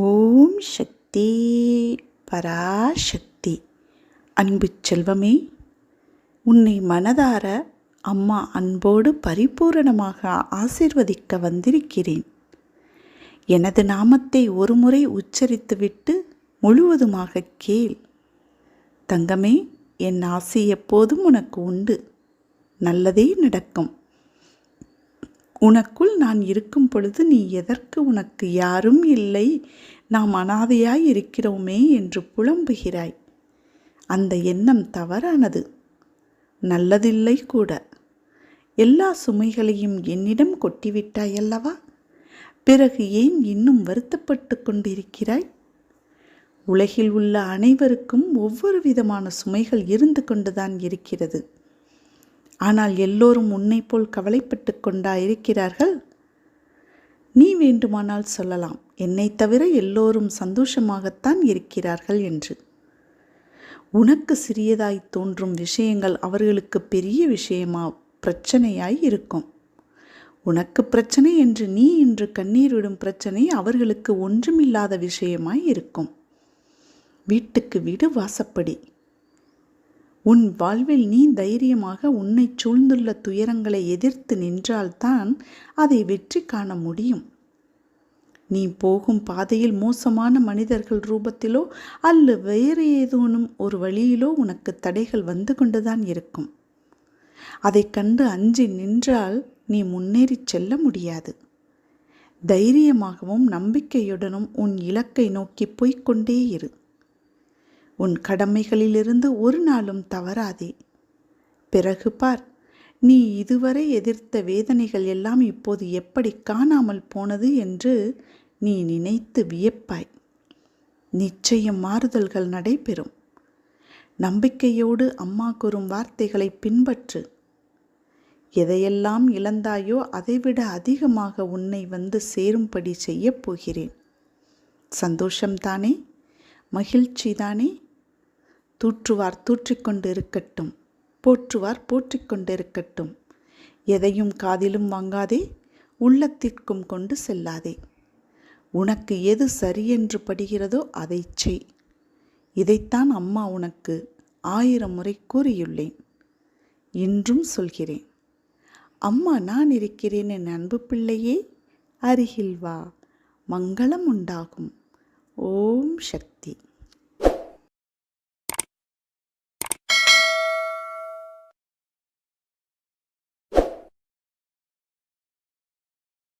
ஓம் சக்தி பராசக்தி. அன்பு செல்வமே உன்னை மனதார அம்மா அன்போடு பரிபூரணமாக ஆசிர்வதிக்க வந்திருக்கிறேன். எனது நாமத்தை ஒருமுறை உச்சரித்துவிட்டு முழுவதுமாக கேள். தங்கமே என் ஆசை எப்போதும் உனக்கு உண்டு. நல்லதே நடக்கும். உனக்குள் நான் இருக்கும் பொழுது நீ எதற்கு உனக்கு யாரும் இல்லை? நாம் அனாதையாய் இருக்கிறோமே என்று புலம்புகிறாய். அந்த எண்ணம் தவறானது. நல்லதில்லை கூட. எல்லா சுமைகளையும் என்னிடம் கொட்டிவிட்டாய் அல்லவா? பிறகு ஏன் இன்னும் வருத்தப்பட்டு கொண்டிருக்கிறாய்? உலகில் உள்ள அனைவருக்கும் ஒவ்வொரு விதமான சுமைகள் இருந்து கொண்டுதான் இருக்கிறது. ஆனால் எல்லோரும் உன்னை போல் கவலைப்பட்டு கொண்டா இருக்கிறார்கள் நீ வேண்டுமானால் சொல்லலாம். என்னை தவிர எல்லோரும் சந்தோஷமாகத்தான் இருக்கிறார்கள் என்று. உனக்கு சிறியதாய் தோன்றும் விஷயங்கள் அவர்களுக்கு பெரிய விஷயமா? பிரச்சனையாய் இருக்கும். உனக்கு பிரச்சனை என்று நீ இன்று கண்ணீர் விடும் பிரச்சனை அவர்களுக்கு ஒன்றுமில்லாத விஷயமாய் இருக்கும். வீட்டுக்கு வீடு வாசப்படி. உன் வாழ்வில் நீ தைரியமாக உன்னை சூழ்ந்துள்ள துயரங்களை எதிர்த்து நின்றால்தான் அதை வெற்றி காண முடியும். நீ போகும் பாதையில் மோசமான மனிதர்கள் ரூபத்திலோ அல்ல வேறு ஏதோனும் ஒரு வழியிலோ உனக்கு தடைகள் வந்து கொண்டுதான் இருக்கும். அதை கண்டு அஞ்சி நின்றால் நீ முன்னேறி செல்ல முடியாது. தைரியமாகவும் நம்பிக்கையுடனும் உன் இலக்கை நோக்கி போய்க்கொண்டே இரு. உன் கடமைகளிலிருந்து ஒரு நாளும் தவறாதே. பிறகு பார் நீ இதுவரை எதிர்த்த வேதனைகள் எல்லாம் இப்போது எப்படி காணாமல் போனது என்று நீ நினைத்து வியப்பாய். நிச்சயம் மாறுதல்கள் நடைபெறும். நம்பிக்கையோடு அம்மா கூறும் வார்த்தைகளை பின்பற்று. எதையெல்லாம் இழந்தாயோ அதைவிட அதிகமாக உன்னை வந்து சேரும்படி செய்யப் போகிறேன். சந்தோஷம்தானே? மகிழ்ச்சிதானே? தூற்றுவார் தூற்றிக்கொண்டு இருக்கட்டும் போற்றுவார் போற்றிக்கொண்டிருக்கட்டும். எதையும் காதிலும் வாங்காதே உள்ளத்திற்கும் கொண்டு செல்லாதே. உனக்கு எது சரியென்று படுகிறதோ அதை செய். இதைத்தான் அம்மா உனக்கு ஆயிரம் முறை கூறியுள்ளேன். இன்றும் சொல்கிறேன். அம்மா நான் இருக்கிறேன் என் அன்பு பிள்ளையே அருகில் வா மங்களம் உண்டாகும். ஓம் சக்தி.